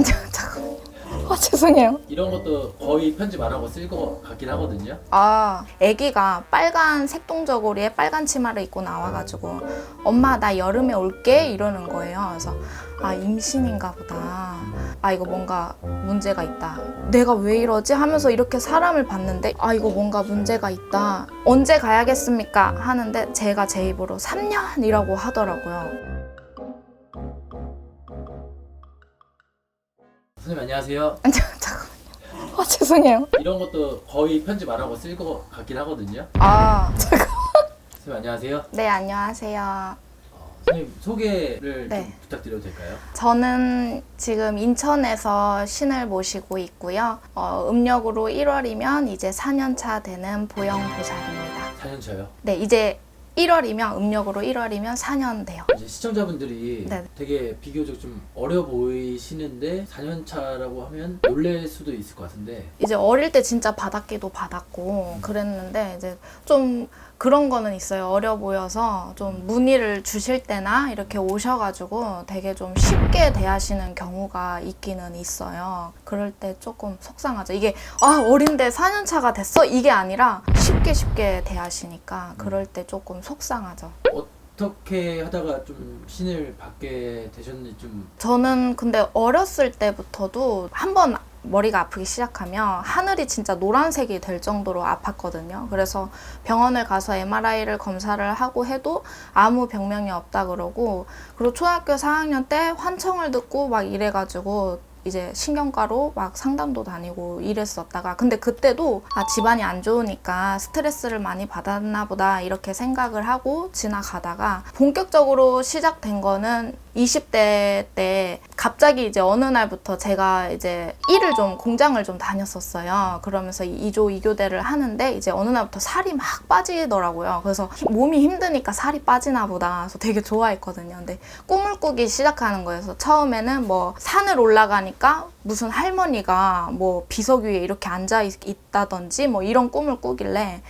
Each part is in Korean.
아니, 잠깐만요. 아, 죄송해요. 이런 것도 거의 편집 안 하고 쓸 것 같긴 하거든요. 아, 아기가 빨간 색동저고리에 빨간 치마를 입고 나와가지고 엄마 나 여름에 올게 이러는 거예요. 그래서 아 임신인가 보다. 아 이거 뭔가 문제가 있다. 내가 왜 이러지 하면서 이렇게 사람을 봤는데 아 이거 뭔가 문제가 있다. 언제 가야겠습니까? 하는데 제가 제 입으로 3년이라고 하더라고요. 선생님 안녕하세요. 아니, 잠깐만요. 아 죄송해요. 이런 것도 거의 편집 안 하고 쓸 것 같긴 하거든요. 아 잠깐. 선생님 안녕하세요. 네 안녕하세요. 어, 선생님 소개를 네. 좀 부탁드려도 될까요? 저는 지금 인천에서 신을 모시고 있고요. 어, 음력으로 1월이면 이제 4년차 되는 보영 보살입니다. 4년 차요. 네, 이제 1월이면 음력으로 1월이면 4년 돼요. 이제 시청자분들이 네. 되게 비교적 좀 어려 보이시는데 4년 차라고 하면 놀랄 수도 있을 것 같은데 이제 어릴 때 진짜 받았기도 받았고 그랬는데 이제 좀 그런 거는 있어요. 어려 보여서 좀 문의를 주실 때나 이렇게 오셔가지고 되게 좀 쉽게 대하시는 경우가 있기는 있어요. 그럴 때 조금 속상하죠. 이게 아 어린데 4년 차가 됐어 이게 아니라 쉽게 쉽게 대하시니까 그럴 때 조금 속상하죠. 어떻게 하다가 좀 신을 받게 되셨는지 좀 저는 근데 어렸을 때부터도 한번 머리가 아프기 시작하면 하늘이 진짜 노란색이 될 정도로 아팠거든요. 그래서 병원을 가서 MRI를 검사를 하고 해도 아무 병명이 없다 그러고 그리고 초등학교 4학년 때 환청을 듣고 막 이래가지고 이제 신경과로 막 상담도 다니고 이랬었다가 근데 그때도 아 집안이 안 좋으니까 스트레스를 많이 받았나 보다 이렇게 생각을 하고 지나가다가 본격적으로 시작된 거는 20대 때 갑자기 이제 어느 날부터 제가 이제 일을 좀 공장을 좀 다녔었어요. 그러면서 2조 2교대를 하는데 이제 어느 날부터 살이 막 빠지더라고요. 그래서 몸이 힘드니까 살이 빠지나 보다. 그래서 되게 좋아했거든요. 근데 꿈을 꾸기 시작하는. 그래서 처음에는 뭐 산을 올라가니까 무슨 할머니가 뭐 비석 위에 이렇게 앉아 있- 있다든지 뭐 이런 꿈을 꾸길래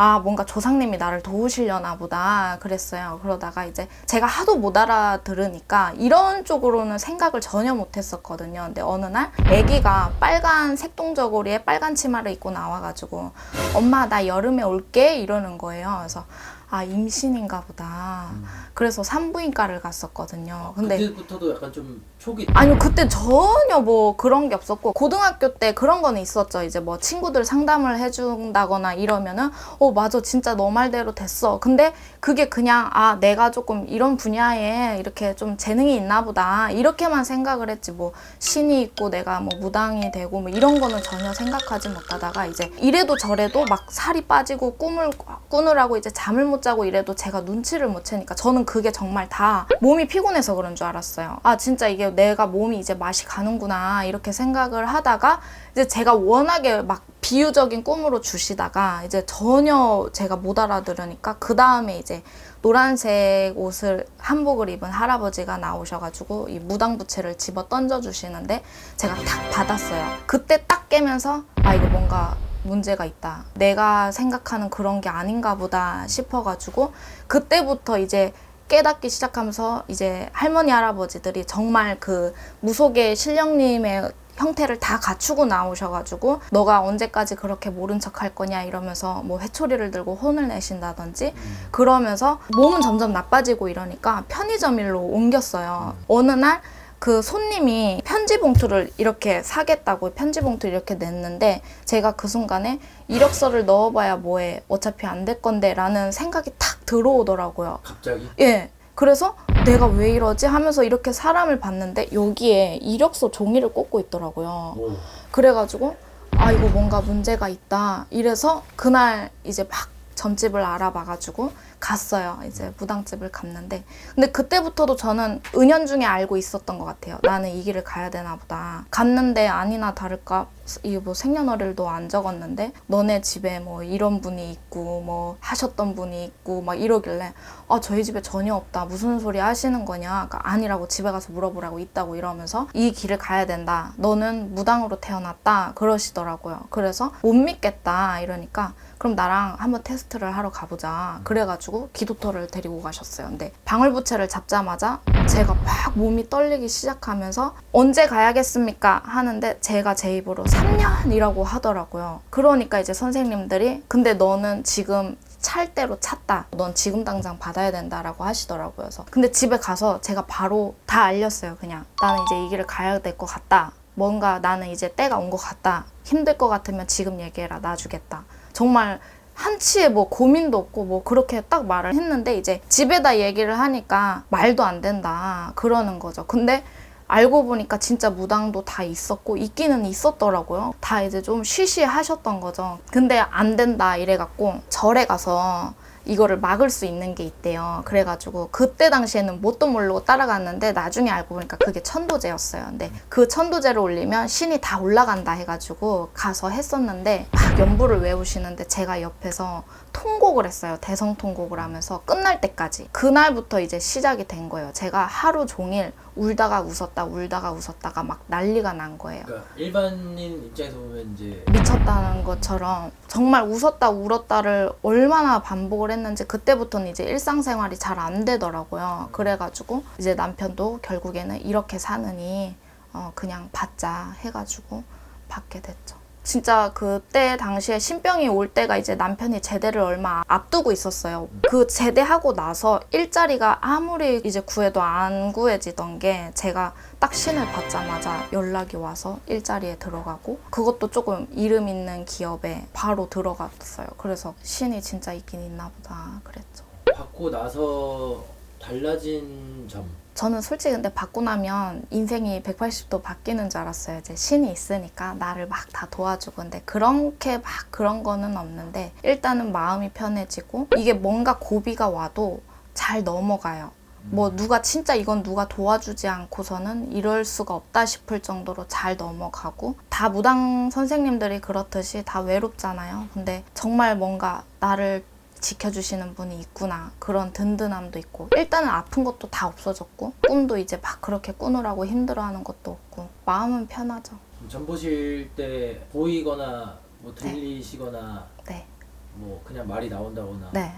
아, 뭔가 조상님이 나를 도우시려나 보다 그랬어요. 그러다가 이제 제가 하도 못 알아들으니까 이런 쪽으로는 생각을 전혀 못 했었거든요. 근데 어느 날 아기가 빨간 색동저고리에 빨간 치마를 입고 나와가지고 엄마 나 여름에 올게 이러는 거예요. 그래서 아, 임신인가 보다. 그래서 산부인과를 갔었거든요. 근데 그때부터도 약간 좀 촉이 아니요, 그때 전혀 뭐 그런 게 없었고, 고등학교 때 그런 거는 있었죠. 이제 뭐 친구들 상담을 해준다거나 이러면은, 어, 맞아. 진짜 너 말대로 됐어. 근데 그게 그냥, 아, 내가 조금 이런 분야에 이렇게 좀 재능이 있나 보다. 이렇게만 생각을 했지. 뭐, 신이 있고 내가 뭐 무당이 되고 뭐 이런 거는 전혀 생각하지 못하다가 이제 이래도 저래도 막 살이 빠지고 꿈을 꾸느라고 이제 잠을 못 자고 이래도 제가 눈치를 못 채니까 저는 그게 정말 다 몸이 피곤해서 그런 줄 알았어요. 아, 진짜 이게 내가 몸이 이제 맛이 가는구나. 이렇게 생각을 하다가 이제 제가 워낙에 막 비유적인 꿈으로 주시다가 이제 전혀 제가 못 알아들으니까 그 다음에 이제 노란색 옷을 한복을 입은 할아버지가 나오셔가지고 이 무당부채를 집어 던져 주시는데 제가 탁 받았어요. 그때 딱 깨면서 아 이거 뭔가 문제가 있다. 내가 생각하는 그런 게 아닌가 보다 싶어가지고 그때부터 이제 깨닫기 시작하면서 이제 할머니 할아버지들이 정말 그 무속의 신령님의 형태를 다 갖추고 나오셔가지고 너가 언제까지 그렇게 모른 척 할 거냐 이러면서 뭐 회초리를 들고 혼을 내신다든지 그러면서 몸은 점점 나빠지고 이러니까 편의점 일로 옮겼어요. 어느 날 그 손님이 편지 봉투를 이렇게 사겠다고 편지 봉투 이렇게 냈는데 제가 그 순간에 이력서를 넣어봐야 뭐해 어차피 안 될 건데라는 생각이 탁 들어오더라고요. 갑자기 예. 그래서 내가 왜 이러지 하면서 이렇게 사람을 봤는데 여기에 이력서 종이를 꽂고 있더라고요. 오, 그래가지고 아 이거 뭔가 문제가 있다 이래서 그날 이제 막 점집을 알아봐가지고 갔어요. 이제 무당집을 갔는데. 근데 그때부터도 저는 은연중에 알고 있었던 것 같아요. 나는 이 길을 가야 되나 보다. 갔는데 아니나 다를까? 이게 뭐 생년월일도 안 적었는데 너네 집에 뭐 이런 분이 있고 뭐 하셨던 분이 있고 막 이러길래 아 저희 집에 전혀 없다. 무슨 소리 하시는 거냐? 그러니까 아니라고 집에 가서 물어보라고 있다고 이러면서 이 길을 가야 된다. 너는 무당으로 태어났다. 그러시더라고요. 그래서 못 믿겠다. 이러니까 그럼 나랑 한번 테스트를 하러 가보자. 그래가지고 해 가지고 기도터를 데리고 가셨어요. 근데 방울부채를 잡자마자 제가 막 몸이 떨리기 시작하면서 언제 가야겠습니까? 하는데 제가 제 입으로 3년이라고 하더라고요. 그러니까 이제 선생님들이 근데 너는 지금 찰 대로 찼다. 넌 지금 당장 받아야 된다라고 하시더라고요. 그래서 근데 집에 가서 제가 바로 다 알렸어요. 그냥 나는 이제 이 길을 가야 될 것 같다. 뭔가 나는 이제 때가 온 것 같다. 힘들 것 같으면 지금 얘기해라. 놔주겠다. 정말 한치의 뭐 고민도 없고 뭐 그렇게 딱 말을 했는데 이제 집에다 얘기를 하니까 말도 안 된다. 그러는 거죠. 근데 알고 보니까 진짜 무당도 다 있었고 있기는 있었더라고요. 다 이제 좀 쉬쉬하셨던 거죠. 근데 안 된다 이래갖고 절에 가서 이거를 막을 수 있는 게 있대요. 그래가지고 그때 당시에는 뭣도 모르고 따라갔는데 나중에 알고 보니까 그게 천도제였어요. 근데 그 천도제를 올리면 신이 다 올라간다 해가지고 가서 했었는데 막 연부를 외우시는데 제가 옆에서 통곡을 했어요. 대성 통곡을 하면서 끝날 때까지. 그날부터 이제 시작이 된 거예요. 제가 하루 종일 울다가 웃었다 울다가 웃었다가 막 난리가 난 거예요. 그러니까 일반인 입장에서 보면 이제 미쳤다는 것처럼 정말 웃었다 울었다를 얼마나 반복을 했는지 그때부터는 이제 일상생활이 잘 안 되더라고요. 그래가지고 이제 남편도 결국에는 이렇게 사느니 어 그냥 받자 해가지고 받게 됐죠. 진짜 그때 당시에 신병이 올 때가 이제 남편이 제대를 얼마 앞두고 있었어요. 그 제대하고 나서 일자리가 아무리 이제 구해도 안 구해지던 게 제가 딱 신을 받자마자 연락이 와서 일자리에 들어가고 그것도 조금 이름 있는 기업에 바로 들어갔어요. 그래서 신이 진짜 있긴 있나 보다 그랬죠. 받고 나서 달라진 점 저는 솔직히 근데 받고 나면 인생이 180도 바뀌는 줄 알았어요. 이제 신이 있으니까 나를 막 다 도와주고 근데 그렇게 막 그런 거는 없는데 일단은 마음이 편해지고 이게 뭔가 고비가 와도 잘 넘어가요. 뭐 누가 진짜 이건 누가 도와주지 않고서는 이럴 수가 없다 싶을 정도로 잘 넘어가고 다 무당 선생님들이 그렇듯이 다 외롭잖아요. 근데 정말 뭔가 나를 지켜주시는 분이 있구나 그런 든든함도 있고 일단은 아픈 것도 다 없어졌고 꿈도 이제 막 그렇게 꾸느라고 힘들어하는 것도 없고 마음은 편하죠. 전 보실 때 보이거나 뭐 들리시거나 네, 뭐 그냥 말이 나온다거나 네.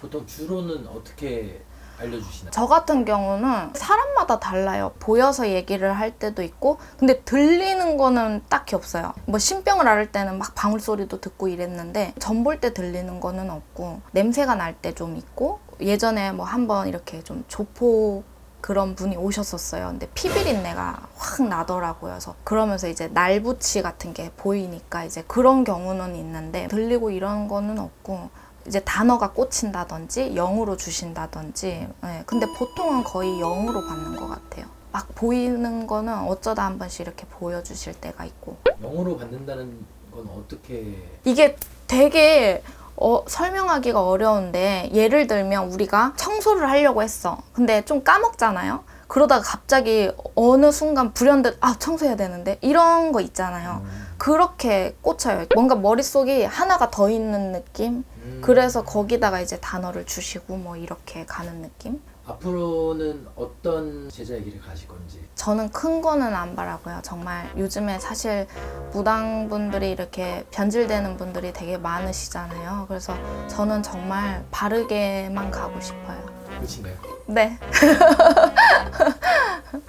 보통 주로는 어떻게 알려주시나요? 저 같은 경우는 사람마다 달라요. 보여서 얘기를 할 때도 있고, 근데 들리는 거는 딱히 없어요. 뭐 신병을 앓을 때는 막 방울 소리도 듣고 이랬는데, 전볼때 들리는 거는 없고, 냄새가 날 때 좀 있고, 예전에 뭐 한번 이렇게 좀 조폭 그런 분이 오셨었어요. 근데 피비린내가 확 나더라고요. 그래서 그러면서 이제 날붙이 같은 게 보이니까 이제 그런 경우는 있는데 들리고 이런 거는 없고 이제 단어가 꽂힌다든지 영으로 주신다든지 예, 근데 보통은 거의 영으로 받는 것 같아요. 막 보이는 거는 어쩌다 한 번씩 이렇게 보여주실 때가 있고. 영어로 받는다는 건 어떻게? 이게 되게 어, 설명하기가 어려운데 예를 들면 우리가 청소를 하려고 했어. 근데 좀 까먹잖아요? 그러다가 갑자기 어느 순간 불현듯 아 청소해야 되는데? 이런 거 있잖아요. 그렇게 꽂혀요. 뭔가 머릿속이 하나가 더 있는 느낌 음, 그래서 거기다가 이제 단어를 주시고 뭐 이렇게 가는 느낌? 앞으로는 어떤 제자의 길을 가실 건지 저는 큰 거는 안 바라고요. 정말 요즘에 사실 무당분들이 이렇게 변질되는 분들이 되게 많으시잖아요. 그래서 저는 정말 바르게만 가고 싶어요. 끝인가요? 네.